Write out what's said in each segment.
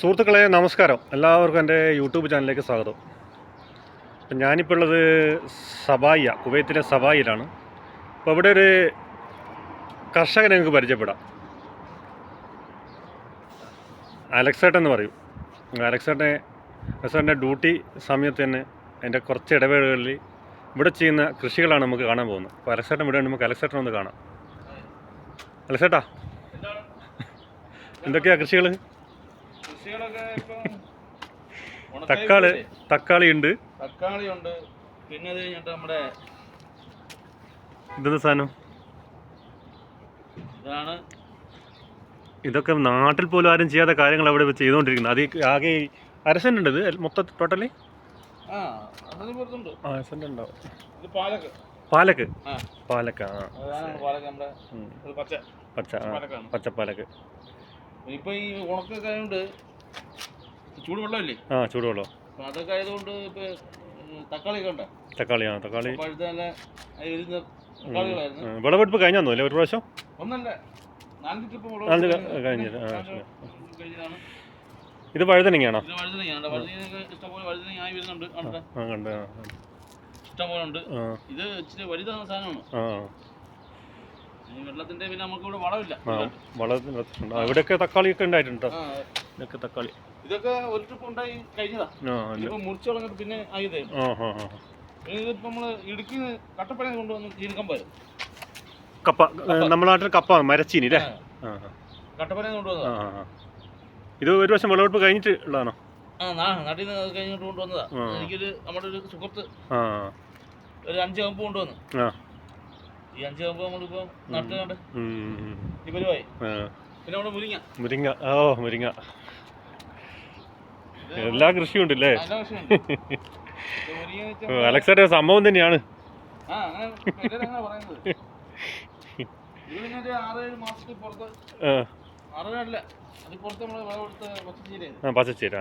സുഹൃത്തുക്കളെ നമസ്കാരം. എല്ലാവർക്കും എന്റെ യൂട്യൂബ് ചാനലിലേക്ക് സ്വാഗതം. അപ്പം ഞാനിപ്പോൾ ഉള്ളത് സബായ കുവൈത്തിലെ സബായിലാണ് അപ്പോൾ ഇവിടെ ഒരു കർഷകനെ നിങ്ങൾക്ക് പരിചയപ്പെടാം. അലക്സേട്ടൻ എന്ന് പറയും. അലക്സേട്ടനെ അലക്സേട്ടന്റെ ഡ്യൂട്ടി സമയത്ത് തന്നെ എന്റെ കുറച്ച് ഇടവേളകളിൽ ഇവിടെ ചെയ്യുന്ന കൃഷികളാണ് നമുക്ക് കാണാൻ പോകുന്നത്. അപ്പോൾ അലക്സേട്ടൻ ഇവിടെ നമുക്ക് അലക്സേട്ടൻ ഒന്ന് കാണാം. അലക്സേട്ടാ എന്തൊക്കെയാണ് കൃഷികൾ തക്കാളി? തക്കാളി ഉണ്ട് തക്കാളി ഉണ്ട് പിന്നെ അത് കഴിഞ്ഞിട്ട് നമ്മുടെ ഇതെന്താ സാധനം? ഇതാണ് ഇതൊക്കെ നാട്ടിൽ പോലും ആരും ചെയ്യാത്ത കാര്യങ്ങൾ അവിടെ വെച്ച് ചെയ്തുകൊണ്ടിരിക്കുന്നത്. അത് ആകെ ഈ അരസെന്റ് ഉണ്ട് ഇത് മൊത്തം ടോട്ടലി പാലക്ക്. പാലക്ക്? പച്ച. പച്ച പാലക്ക് ഇപ്പൊ ഈ ഉണക്കൊക്കെ ആയതുകൊണ്ട് ചൂടുവെള്ളമില്ലേ? ആ ചൂടുവെള്ളം. അപ്പൊ അതൊക്കെ ആയതുകൊണ്ട് ഇപ്പൊ തക്കാളി ഉണ്ട്? തക്കാളി ആ തക്കാളി. പഴുത്ത നല്ല അതിൽ തക്കാളികളായിരുന്നു. ഉം, വിളവെടുപ്പ് കഴിഞ്ഞോ അല്ലേ ഒരു പ്രാവശ്യം? ഒന്നല്ല നാല് ട്രിപ്പ് നാല് ക- കഴിഞ്ഞത്, ആ, ശരി. കഴിഞ്ഞതാണ്. ഇത് വഴുതനങ്ങയാണോ? ഇത് വഴുതനങ്ങയാണ്. വഴുതനങ്ങ ഇഷ്ടംപോലെ വഴുതനങ്ങ ആയി വരുന്നുണ്ട് കണ്ടിട്ട് ആ കണ്ട് ആ, ഇഷ്ടംപോലെ ഉണ്ട് ആ. ഇത് ഇച്ചിരി വലുതാണ് സാധനമാണ്. ആ. വെള്ളത്തിന്റെ പിന്നെ നമുക്ക് ഇവിടെ വളമില്ല വളത്തിന് ഇവിടെയൊക്കെ തക്കാളിയൊക്കെ ഉണ്ടായിട്ടുണ്ട് ആ, ഇതൊക്കെ തക്കാളി. ഇതൊക്കെ ഒരു ട്രിപ്പ് ഉണ്ടായി കഴിഞ്ഞതാ. മുറിച്ചു തുടങ്ങിട്ട് പിന്നെ ആയതേ ഇതിപ്പോ നമ്മൾ ഇടുക്കി കട്ടപ്പന കൊണ്ടുവന്ന് ചീനിക്കമ്പായിരുന്നു കപ്പ നമ്മുടെ നാട്ടിൽ കപ്പ മരച്ചീനി അല്ലേ? കട്ടപ്പന കൊണ്ടുവന്നതാ. ഇത് ഒരു വർഷം വിളവെടുപ്പ് കഴിഞ്ഞിട്ട് ഉള്ളതാണോ? ആ നാട്ടിൽ നിന്ന് കഴിഞ്ഞിട്ട് കൊണ്ടുവന്നതാ. എനിക്കൊരു നമ്മുടെ ഒരു സുഹൃത്ത് ഒരു അഞ്ച് കമ്പ് കൊണ്ടുവന്നു. ആ. ഈ അഞ്ച് കമ്പ് നമ്മളിപ്പോ നട്ടുകൊണ്ട് പരിവായി ആ. പിന്നെ നമ്മുടെ മുരിങ്ങ. മുരിങ്ങ. ഓ മുരിങ്ങ. എല്ലാ കൃഷിയും ഉണ്ടല്ലേ? അലക്സയുടെ സംഭവം തന്നെയാണ്. പച്ചച്ചീര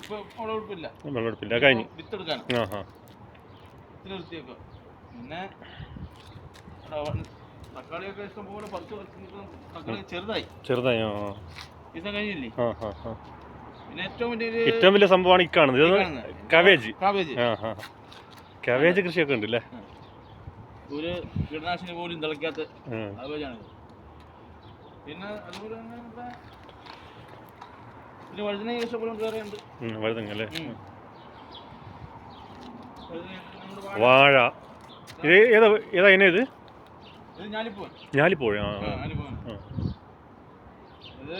ഇപ്പൊ വിളവെടുപ്പില്ല കഴിഞ്ഞു. വിത്തെടുക്കാൻ ആ ആ. ഇത്തിരി വൃത്തിയൊക്കെ പിന്നെ തക്കാളിയൊക്കെ ഇഷ്ടംപോലെ പത്ത് തക്കാളി ചെറുതായി. ചെറുതായി. ഇത് കഴിഞ്ഞില്ലേ? പിന്നെ ഏറ്റവും വലിയ ഏറ്റവും വലിയ സംഭവമാണ് ഈ കാണുന്നത്. കവേജ് കവേജ് കൃഷിയൊക്കെ ഉണ്ട് അല്ലേ ഒരു കീടനാശിനി പോലും. കാബേജാണിത് പിന്നെ അതുപോലെ തന്നെ ഇവിടെ പിന്നെ വഴുതന ഇഷ്ടംപോലെ വേറെ ഉണ്ട് ഉം, അല്ലേ. വഴുതനങ്ങ നമ്മുടെ വാഴ- ഇത് ഏതാ ഏതാ എന്നെ ഇത്? ഞാലിപ്പോഴ ആ ആ. ഇത്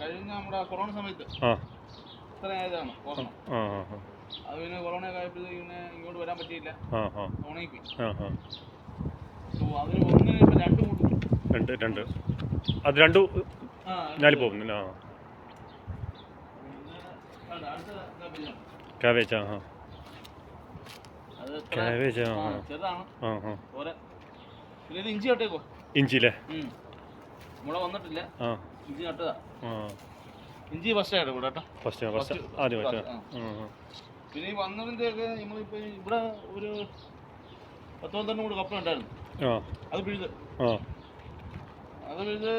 കഴിഞ്ഞ നമ്മുടെ കൊറോണ സമയത്ത് ആ. ഇത്ര ആയതാണ് കൊറോണ. ആ ആ ആ. അത് പിന്നെ കൊറോണ ആയപ്പോഴത്തേക്ക് പിന്നെ ഇങ്ങോട്ട് വരാൻ പറ്റിയില്ല. ആ ആ. ഉണങ്ങിപ്പോയി. ആ ആ. അപ്പോൾ അതിന് ഒന്നിന് ഇപ്പം രണ്ട് കൂട്ടും രണ്ട് രണ്ട്. അത് രണ്ട് ഞാലി പോകുന്നില്ല ആ. കാവേജ് ആ. ആ ചെറുതാണ്. പിന്നെ ഇത് ഇഞ്ചി നട്ടേക്കോ ഇഞ്ചി അല്ലേ മുള വന്നിട്ടില്ല. ഇഞ്ചി നട്ടതാ. ഇഞ്ചി ഫസ്റ്റ് ആയിട്ട് ഇവിടെ കേട്ടോ. ഫസ്റ്റ് ഫസ്റ്റ് First- ആദ്യം first, വെച്ചാ. ആ. പിന്നെ ഈ വന്നതിന്റെ ഒക്കെ നമ്മളിപ്പോൾ ഇവിടെ ഒരു പത്ത് പന്ത്രണ്ട് കൂടെ കപ്പ ഉണ്ടായിരുന്നു. അത് പിഴുത് അത് പിഴുത്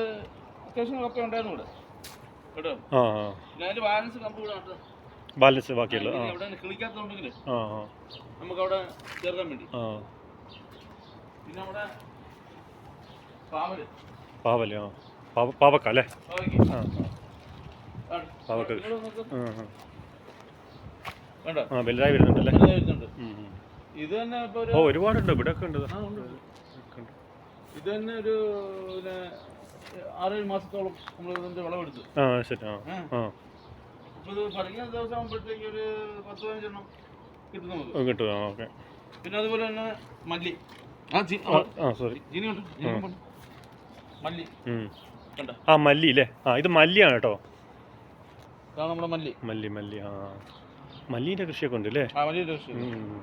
അത്യാവശ്യം കപ്പ ഉണ്ടായിരുന്നു ഇവിടെ. കേട്ടോ? പിന്നെ അതിന്റെ ബാലൻസ് കമ്പ് ഇവിടെ നട്ടത്. ബാലൻസ് ബാക്കിയുള്ള ആ. എവിടെ കിളിക്കാത്തതുണ്ടെങ്കിൽ ആ ആ. നമുക്ക് അവിടെ ചേർക്കാൻ വേണ്ടി. ആ. പിന്നെ അവിടെ പാവൽ. പാവൽ ആ. പാവ പാവക്ക അല്ലേ? പാവയ്ക്ക്. ആ വലുതായി വരുന്നുണ്ടല്ലേ. ഇത് തന്നെ ഓ ഒരുപാടുണ്ട്. ഇവിടെ ഒക്കെ ഉണ്ട് ഇത് തന്നെ ഒരു ആറേഴ് മാസത്തോളം നമ്മൾ ഇതിന്റെ വിളവെടുത്തു. ആ ശരി. ആ ആ. ദിവസം ആകുമ്പോഴത്തേക്ക് ഒരു പത്ത് പതിനഞ്ചെണ്ണം കിട്ടും നമുക്ക് ഓക്കെ. പിന്നെ അതുപോലെ തന്നെ മല്ലി. ആ ചി- ആ ആ സോറി ജീനി ഉണ്ട് ജീനി ഉണ്ട്. മല്ലി. കണ്ട? ആ മല്ലി അല്ലേ ആ ഇത് മല്ലിയാണ് കേട്ടോ. ഇതാണ് നമ്മുടെ മല്ലി. മല്ലി മല്ലി ആ. മല്ലീന്റെ കൃഷിയൊക്കെ ഉണ്ട് അല്ലേ ആ മല്ലി കൃഷി ഉം.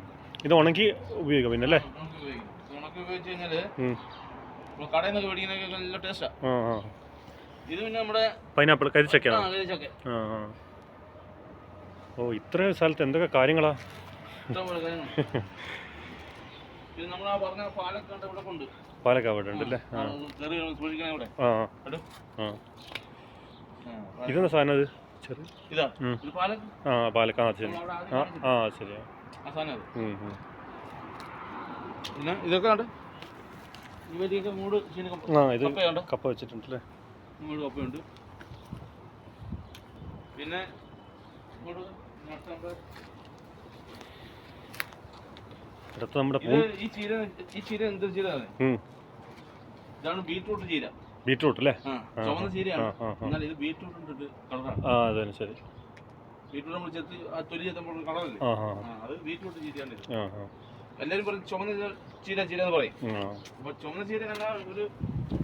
ഇത് ഉണക്കി ഉപയോഗിക്കാം പിന്നെ അല്ലേ? ഉണക്കി ഉപയോഗിക്കും. ഇത് ഉണക്കി ഉപയോഗിച്ച് ഉം. നമ്മൾ കടയിൽ നിന്നൊക്കെ മേടിക്കുന്നതൊക്കെ നല്ല ടേസ്റ്റാ ആ. ആ ഇത് പിന്നെ നമ്മുടെ പൈനാപ്പിൾ ആ കരിച്ചൊക്കെ. ആ ആ. ഓ ഇത്ര സ്ഥലത്ത് എന്തൊക്കെ കാര്യങ്ങളാ? പാലക്കാട് അവിടെ ഉണ്ട് അല്ലേ? ആ. കയറി സൂക്ഷിക്കണേ ഇവിടെ ആ കേട്ടോ ആ. ആ, ഇതെന്താ സാധനം അത് ചെറിയ ആ പാലക്കാട് ശരി. ആ? ശരിയാ. പിന്നെ ഇതൊക്കെ ഉണ്ട് കപ്പ ആ ഇത് കപ്പയുണ്ട് മൂട് പിന്നെ. അടുത്ത് നമ്മുടെ ഈ ചീര ഈ ചീര ചീരയാണ്. ഇതാണ് ബീട്രൂട്ട് ചീര. അല്ലേ? ചുവന്ന ചീരയാണ്. എന്നാൽ ഇത് ബീട്രൂട്ട് ഇട്ടിട്ട് കളറാണ്. ആ അതെ ശരി. ബീട്രൂട്ട് നമ്മൾ ചെത്തി ആ തൊലി ചെത്തുമ്പോൾ കളറല്ലേ? ആ ആ ആ. അത് ബീട്രൂട്ട് ചീരയാണ് ആ ആ. എല്ലാവരും പറയും ചുവന്ന ചീര ചീര എന്ന് പറയും. ചുവന്ന ചീര കണ്ട ഒരു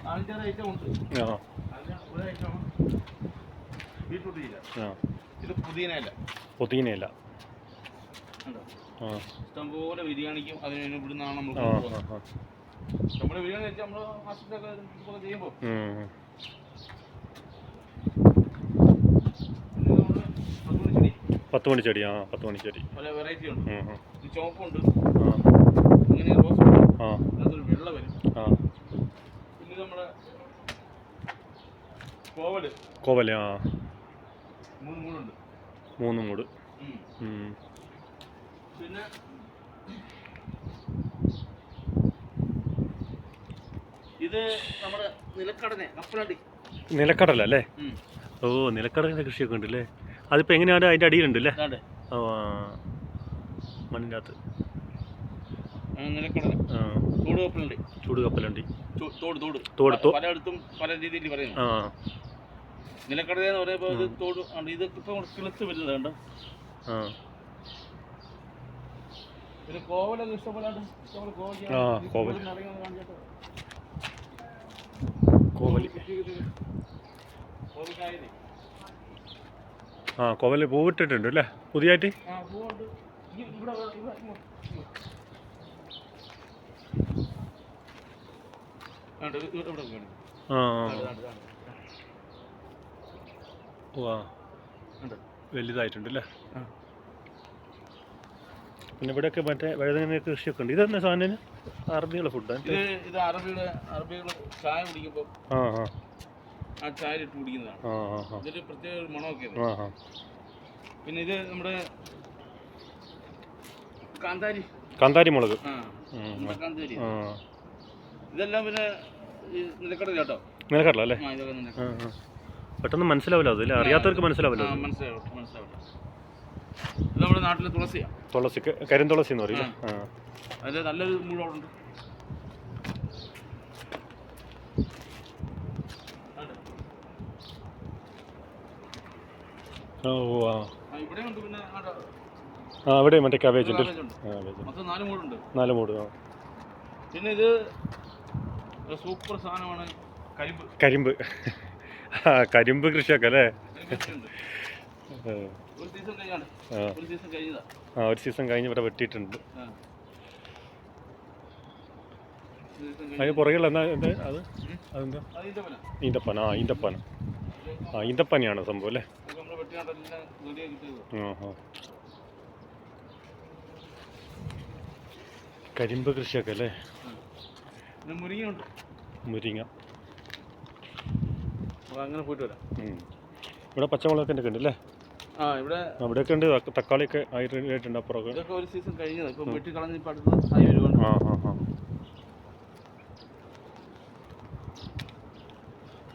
നാലഞ്ചാറ് ഐറ്റം ഉണ്ട്. ആ. അതിന് ഒരു ഐറ്റമാണ് ബീട്രൂട്ട് ചീര. ഇത് കണ്ടോ? ആ. ഇഷ്ടംപോലെ ബിരിയാണിക്കും അതിന് ഇവിടുന്നാണ് നമ്മൾ നമ്മൾ ബിരിയാണി നമ്മൾ ചെയ്യുമ്പോൾ പത്ത് മണി ചെടി. ആ പത്ത് മണി ചെടി. പല വെറൈറ്റി ഉണ്ട്. ഉം, ഉം. ചുവപ്പുണ്ട്. ഇങ്ങനെ റോസ് ആ. അതിനകത്തൊരു വെള്ള വരും. ആ. പിന്നെ നമ്മുടെ കോവൽ. കോവല ആ. മൂന്ന് മൂട്. പിന്നെ ഇത് നമ്മുടെ നിലക്കടനെ കപ്പലണ്ടി. നിലക്കടല അല്ലേ? ഓ നിലക്കടലിന്റെ കൃഷിയൊക്കെ ഉണ്ട് അല്ലേ അതിപ്പോൾ എങ്ങനെയാണ് അതിന്റെ അടിയിലുണ്ട് അല്ലേ ഇതാണ്ട് ആ. മണ്ണിന്റെ അകത്ത് തോട് കപ്പലണ്ടി. ചൂട് കപ്പലുണ്ട്. തോട് തോട്. തോട്, പലയിടത്തും പല രീതിയിൽ പറയുന്നു. ആ. നിലക്കടല എന്ന് പറയുമ്പോൾ ഇത് തോട് ആണ് ഇത് ഇപ്പം കിളുത്ത് വരുന്നത് കണ്ടോ ആ കോവലൊക്കെ. ഇഷ്ടംപോലെ ആ, കോവൽ. ഇറങ്ങി കോവലി കുത്തി. കോവൽക്കായനെ. ആ കോവൽ പൂവിട്ടിട്ടുണ്ട് അല്ലേ പുതിയായിട്ട് ആ, പൂവുണ്ട്. ഈ ഇവിടെ ഇവിടെ ഇങ്ങോട്ട്, ഇങ്ങോട്ട്. ഇവിടെ ഇവിടെ. ആ ആ, ആ. വലുതായിട്ടുണ്ട് അല്ലേ. പിന്നെ ഇവിടെയൊക്കെ മറ്റേ വഴുതന കൃഷിയൊക്കെ ഉണ്ട്. ഇതെന്താ സാധനം? അറബികളെ ഫുഡ് ഇത് ഇത് അറബിയുടെ അറബികൾ ചായ കുടിക്കുമ്പോൾ ആ ആ. ആ ചായയിലിട്ട് കുടിക്കുന്നതാണ്. ഇതൊരു പ്രത്യേക ഒരു മണമൊക്കെ പിന്നെ ഇത് നമ്മുടെ കാന്താരി. കാന്താരി മുളക്. കാന്താരി. ഇതെല്ലാം പിന്നെ നിലക്കടല കേട്ടോ? നിലക്കടല അല്ലേ? ഇതൊക്കെ നിലക്കടല. പെട്ടെന്ന് മനസ്സിലാവില്ല അത് അറിയാത്തവർക്ക് മനസ്സിലാവില്ല ഇത് നമ്മുടെ നാട്ടിൽ തുളസിയാണ് തുളസി കരിന്തുളസി എന്ന് പറയില്ലേ ആ. അതിൽ നല്ലൊരു ഓ ആ. ഉണ്ട് ആ അവിടെ മറ്റേ കാബേജ് നാല് മൂട് ആ. പിന്നെ ഇത് സൂപ്പർ സാധനമാണ് കരിമ്പ്. കരിമ്പ്. കരിമ്പ് കൃഷിയൊക്കെ അല്ലേ? ആ, ഒരു സീസൺ കഴിഞ്ഞ് ഇവിടെ വെട്ടിയിട്ടുണ്ട്. അതിന് പുറകെയുള്ള എന്നാ എന്താ അത്? അതെന്താ? ഈന്തപ്പന. ആ ഈന്തപ്പന. ആ ഈന്തപ്പനയാണ് സംഭവം അല്ലേ? ആ കരിമ്പ് കൃഷിയൊക്കെ അല്ലേ? മുരിങ്ങ. അങ്ങനെ പോയിട്ട് വരാം. ഇവിടെ പച്ചമുളകൊക്കെ ഉണ്ട് അല്ലേ ആ ഇവിടെ അവിടെയൊക്കെ ഉണ്ട് തക്കാളി തക്കാളിയൊക്കെ ആയിട്ടുണ്ട് അപ്പുറമൊക്കെ. ഇതൊക്കെ ഒരു സീസൺ കഴിഞ്ഞതാണ് ഇപ്പം വെട്ടി കളഞ്ഞ് ഇപ്പം അടുത്ത് ആയി വരുവാണ്. ആ ആ ആ.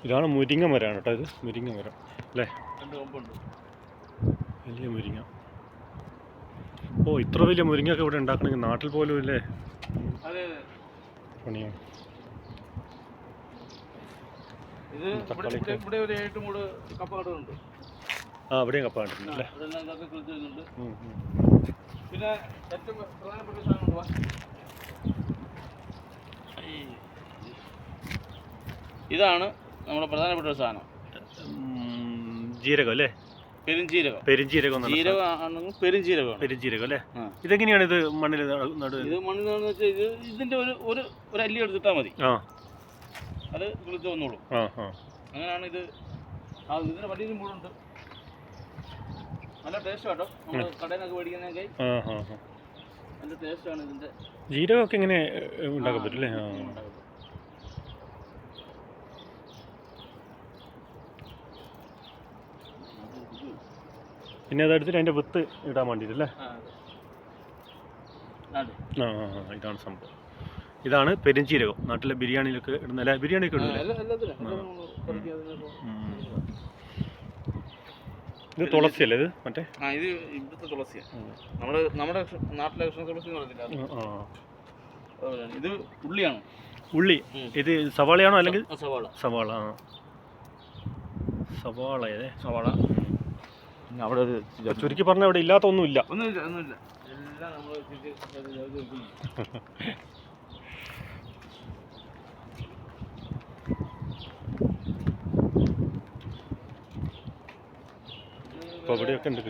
ഇതാണ് മുരിങ്ങ മരമാണ് കേട്ടോ ഇത്. മുരിങ്ങ മരം. അല്ലേ? വലിയ മുരിങ്ങ. ഓ ഇത്ര വലിയ മുരിങ്ങയൊക്കെ ഇവിടെ ഉണ്ടാക്കണമെങ്കിൽ നാട്ടിൽ പോലും ഇല്ലേ? പണിയാണ് ഇത് ഇവിടെ ഒരു ഏട്ട് മൂട് ആ കപ്പ. പിന്നെ ഏറ്റവും പ്രധാനപ്പെട്ട സാധനം ഇതാണ് നമ്മുടെ പ്രധാനപ്പെട്ട ഒരു സാധനം. ജീരകം അല്ലേ? പെരുംജീരകം. പെരുംജീരകം ജീരകം ആണെങ്കിൽ പെരുംജീരകം അല്ലേ. ഇതെങ്ങനെയാണ് ഇത് മണ്ണിൽ ഇത് മണ്ണിൽ ഇത് ഇതിന്റെ ഒരു ഒരു ഒരു അല്ലി എടുത്തിട്ടാൽ മതി. ആ. അത് വിളിച്ചു വന്നോളൂ. അങ്ങനെയാണ് ഇത്. ആ ഇതിന് വലിയ മൂടുണ്ട് നല്ല ടേസ്റ്റ് കേട്ടോ നമ്മൾ കടയിലൊക്കെ മേടിക്കുന്നതൊക്കെ. നല്ല ടേസ്റ്റാണ് ഇതിന്റെ. ജീരകമൊക്കെ ഇങ്ങനെ ഉണ്ടാക്കാൻ പറ്റും അല്ലേ ആ ഉണ്ടാകുന്നത്. പിന്നെ അതെടുത്തിട്ട് അതിന്റെ വിത്ത് ഇടാൻ വേണ്ടിയിട്ടല്ലേ ആ ആ, ഇതാണ് സംഭവം. ഇതാണ് പെരിഞ്ചീരകം നാട്ടിലെ ബിരിയാണിയിലൊക്കെ ഇടുന്ന അല്ല? ബിരിയാണിയൊക്കെ നമ്മൾ പറിക്കുക അതിനൊക്കെ. ഇത് തുളസിയല്ലേ ഇത്? മറ്റേ? ആ ഇത് ഇവിടുത്തെ തുളസിയാണ് ഉം. നമ്മുടെ നമ്മുടെ നാട്ടിലെ കൃഷ്ണ തുളസി എന്ന് പറയത്തില്ല. ഇത് ഉള്ളിയാണ്? ഉള്ളി. ഇത് സവാളയാണോ അല്ലെങ്കിൽ സവാള. സവാള ആ. സവാള ഏതേ? സവാള. പിന്നെ അവിടെ ഒരു ചുരുക്കി പറഞ്ഞാൽ അവിടെ ഇല്ലാത്ത ഒന്നുമില്ല. ഒന്നുമില്ല ഒന്നുമില്ല. എല്ലാം നമ്മൾ വെക്കുന്നു അപ്പോൾ ഇവിടെയൊക്കെ ഉണ്ട് കൃഷി വേറെ ഒരു തണ്ണിമത്തനായിരുന്നു ഉം, ആ, നട്ടിരിക്കുക തണ്ണിമത്തൻ തണ്ണിമത്തൻ ഇവിടെ ഉണ്ട്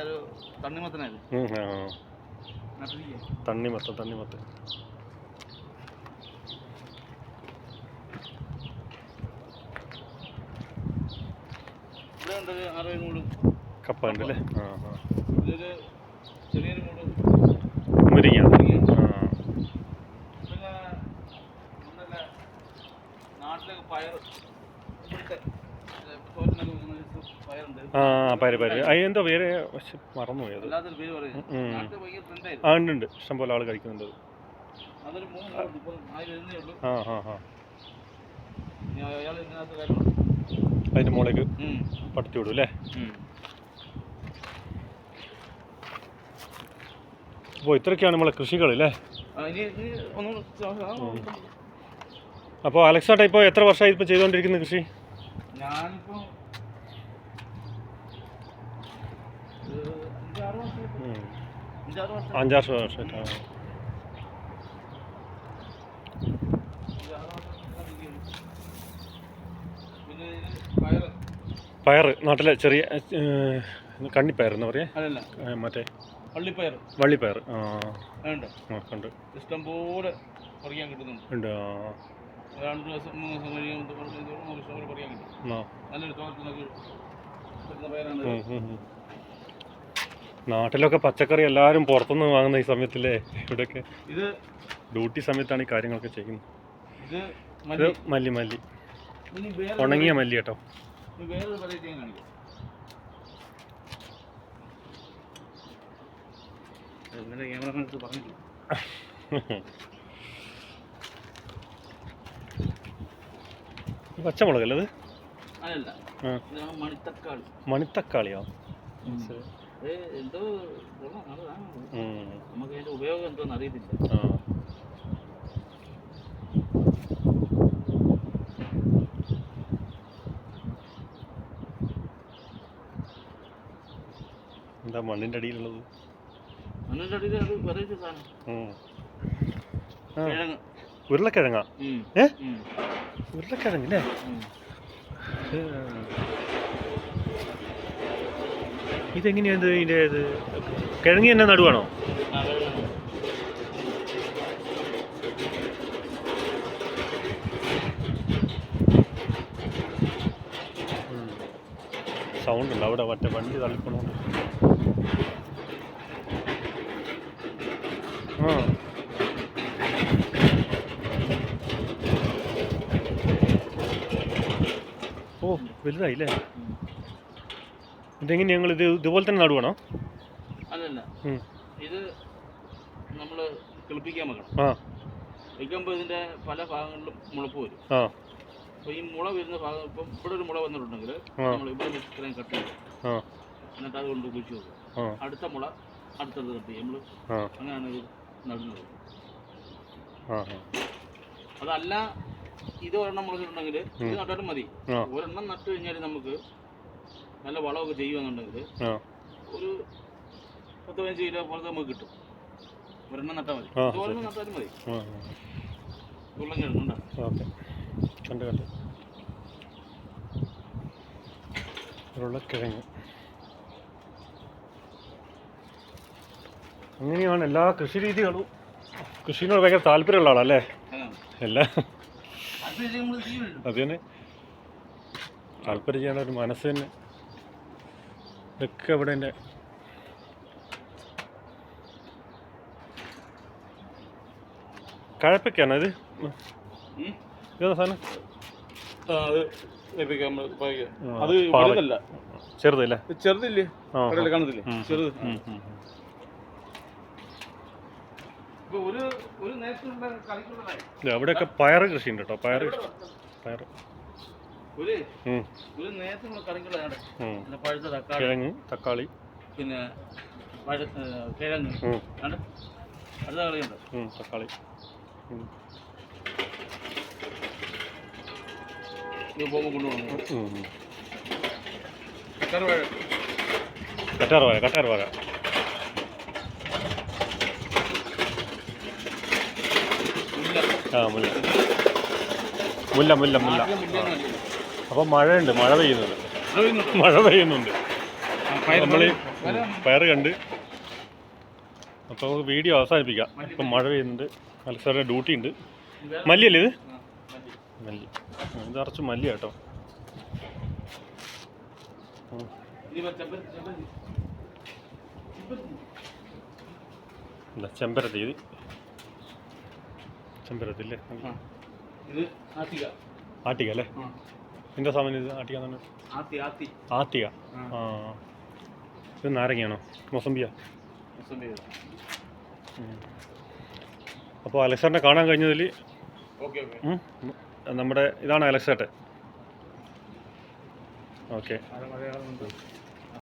ഒരു തണ്ണിമത്തം മൂടും? കപ്പ ഉണ്ട് അല്ലേ? ആ ആ. മുരിങ്ങ. നാട്ടിലൊക്കെ പയർ ഇവിടുത്തെ ഏ, തോരനൊക്കെ വെക്കുന്ന ഒരു പയറുണ്ട് ആ പയറ് പയറ് അത് എന്തോ പേര്? മറന്നു പോയത് പേര് ആ ഉണ്ട് ഉണ്ട്. ഇഷ്ടംപോലെ ആൾ കഴിക്കുന്നുണ്ട്. ഇപ്പം ആ ആ ആ. അതിന്റെ. പടത്തി വിടും അല്ലേ. അപ്പോൾ ഇത്രയൊക്കെയാണ് നമ്മളെ കൃഷികൾ അല്ലേ. അപ്പോൾ അലക്സാട്ട ഇപ്പോൾ എത്ര വർഷമായി ഇപ്പോൾ ചെയ്തുകൊണ്ടിരിക്കുന്ന കൃഷി? ഞാനിപ്പോ ഒരു അഞ്ചാറ് വർഷം ഉം. അഞ്ചാറ് വർഷം അഞ്ചാറ് വർഷമായിട്ട് ആ. അഞ്ചാറ് വർഷം ഇരിക്കുന്നു. പിന്നെ ഇത് പയറ് നാട്ടിലെ ചെറിയ കണ്ണിപ്പയർ എന്ന് പറയാ? മറ്റേ വള്ളിപ്പയർ വള്ളിപ്പയർ. ആ. ഉണ്ട് ഇഷ്ടം പോലെ പറിക്കാൻ കിട്ടുന്നുണ്ട്. ഉണ്ട് രണ്ട് ദിവസം മൂന്ന് ദിവസം കഴിയുമ്പോൾ ഇഷ്ടം പോലെ പറിക്കാൻ കിട്ടും. നല്ലൊരു തോട്ടത്തിനൊക്കെ പയറാണ്. നാട്ടിലൊക്കെ പച്ചക്കറി എല്ലാവരും പുറത്തുനിന്ന് വാങ്ങുന്ന ഈ സമയത്തില്ലേ? ഇവിടെയൊക്കെ ഇത് ഡ്യൂട്ടി സമയത്താണ് ഈ കാര്യങ്ങളൊക്കെ ചെയ്യുന്നത്. ഇത് മല്ലി. മല്ലി ഉണങ്ങിയ മല്ലി കേട്ടോ. പച്ചമുളകല്ലേ അത് മണിത്തക്കാളിയോ? എന്തോ നല്ലതാണ്. നമുക്ക് അതിന്റെ ഉപയോഗം എന്തോന്ന് അറിയത്തില്ല. എന്താ മണ്ണിന്റെ അടിയിലുള്ളത്? മണ്ണിന്റെ അടിയിൽ അത് വെറൈറ്റി സാധനം. ഉരുളക്കിഴങ്ങാ. ഏ. ഉരുളക്കിഴങ്ങ് അല്ലേ ഉം. ഇതെങ്ങനെയാ ഇത് ഇതിന്റെ ഇത് കിഴങ്ങി തന്നെ നടുവാണോ. സൗണ്ട് ഉണ്ട് അവിടെ മറ്റേ വണ്ടി തള്ളിക്കൊണ്ടു ആ ഓ വലുതായില്ലേ. ഇതെങ്ങനെ ഞങ്ങൾ ഇത് ഇതുപോലെ തന്നെ നടുവാണോ? അല്ലല്ല. ഇത് നമ്മൾ കിളിപ്പിക്കാൻ വെക്കണം. ആ. വയ്ക്കുമ്പോൾ ഇതിന്റെ പല ഭാഗങ്ങളിലും മുളപ്പ് വരും. ആ. അപ്പോൾ ഈ മുള വരുന്ന ഭാഗം ഇപ്പം ഇവിടെ ഒരു മുള വന്നിട്ടുണ്ടെങ്കിൽ. നമ്മൾ ഇവിടെ ഇത്രയും കട്ട് ചെയ്യും എന്നിട്ട് അത് കൊണ്ട് കുഴിച്ച് ആ. അടുത്ത മുള അടുത്തത് കട്ട് ചെയ്യും. നമ്മൾ അങ്ങനെയാണ് ഇത് നടുന്നത്. അതല്ല ഇത് ഒരെണ്ണം മുളച്ചിട്ടുണ്ടെങ്കിൽ ഇത് നട്ടാലും മതി. ഒരെണ്ണം നട്ട് കഴിഞ്ഞാൽ നമുക്ക് നല്ല വളമൊക്കെ ചെയ്യുകയെന്നുണ്ടെങ്കിൽ ഒരു പത്ത് പതിനഞ്ച് കിലോ പോലത്തെ നമുക്ക് കിട്ടും. ഒരെണ്ണം നട്ടാൽ മതി. ഒരെണ്ണം നട്ടാലും മതി. കിഴങ്ങുണ്ടോ കണ്ട് കണ്ട്. ഉരുളക്കിഴങ്ങ്. അങ്ങനെയാണ് എല്ലാ കൃഷി രീതികളും കൃഷിനോട് ഭയങ്കര താല്പര്യമുള്ള ആളല്ലേ എല്ലാ അത് തന്നെ. താല്പര്യം ചെയ്യണ ഒരു മനസ്സ് തന്നെ. ഇതൊക്കെ ഇവിടെ എന്റെ കഴപ്പൊക്കെയാണോ ഇത്. ഇതാ സാധനം? ആ, അത്. വലുതല്ല. ചെറുതല്ലേ? ചെറുതില്ലേ? കാണത്തില്ലേ ചെറുത്. അവിടെയൊക്കെ പയർ കൃഷി ഉണ്ട് കേട്ടോ. പയറ് പയറ്. കിഴങ്ങ് തക്കാളി. പിന്നെ കിഴങ്ങ്. തക്കാളി. കറ്റാർ വാഴ. കറ്റാർ വാഴ മുല്ല. ആ മുല്ല. മുല്ല മുല്ല മുല്ല. അപ്പോൾ മഴയുണ്ട് മഴ പെയ്യുന്നുണ്ട്. മഴ പെയ്യുന്നുണ്ട്. നമ്മൾ. പയറ് കണ്ട് അപ്പോൾ നമുക്ക് വീഡിയോ അവസാനിപ്പിക്കാം. ഇപ്പം മഴ പെയ്യുന്നുണ്ട്. അലക്സാറിന്റെ ഡ്യൂട്ടി ഉണ്ട്. മല്ലിയല്ലേ ഇത്? മല്ലി. ഇത് നിറച്ച് മല്ലി കേട്ടോ. ഇപ്പൊ ചെമ്പരത്തി, ഇത്. ചെമ്പരത്തി അല്ലേ ആട്ടിക അല്ലേ. എന്താ സാധനം ഇത് ആട്ടിക ആത്തിക? ആ. ഇത് നാരങ്ങയാണോ? മൊസമ്പിയ അപ്പോൾ അലക്സാറിനെ കാണാൻ കഴിഞ്ഞതിൽ നമ്മുടെ ഇതാണ് അലക്സേട്ടെ. ഓക്കെ.